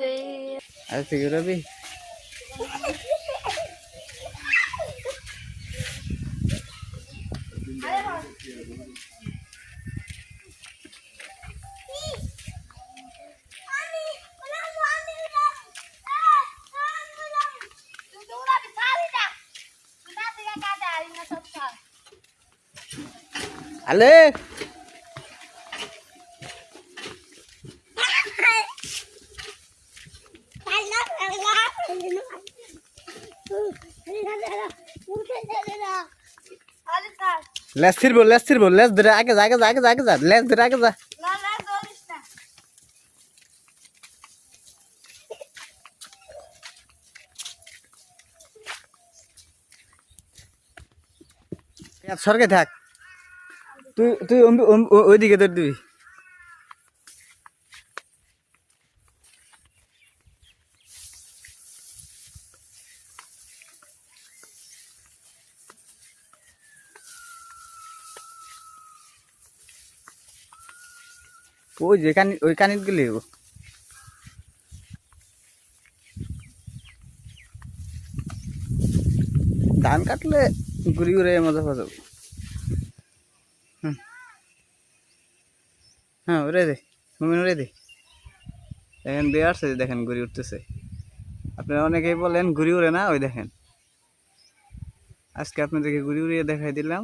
Iya. Ayo figura bi. Ale! Lace ছিড়বো lace ছিড়বো lace ধরে আগে যা আগে যা আগে যা আগে যা, লেস ধরে আগে যা। সরকে থাক। তুই তুই ওইদিকে তোর দিবি। ওই যে কানি ওই কানিত গেলে ধান কাটলে ঘুরি ঘুরে মজা পাওয়া যাবে। হ্যাঁ ওরে দে, মুমিন ওরে দে। দেখেন দিয়ে আসছে, দেখেন ঘুরি উঠতেছে। আপনারা অনেকেই বলেন ঘুরি উড়ে না, ওই দেখেন। আজকে আপনাদেরকে ঘুরি উড়িয়ে দেখাই দিলাম।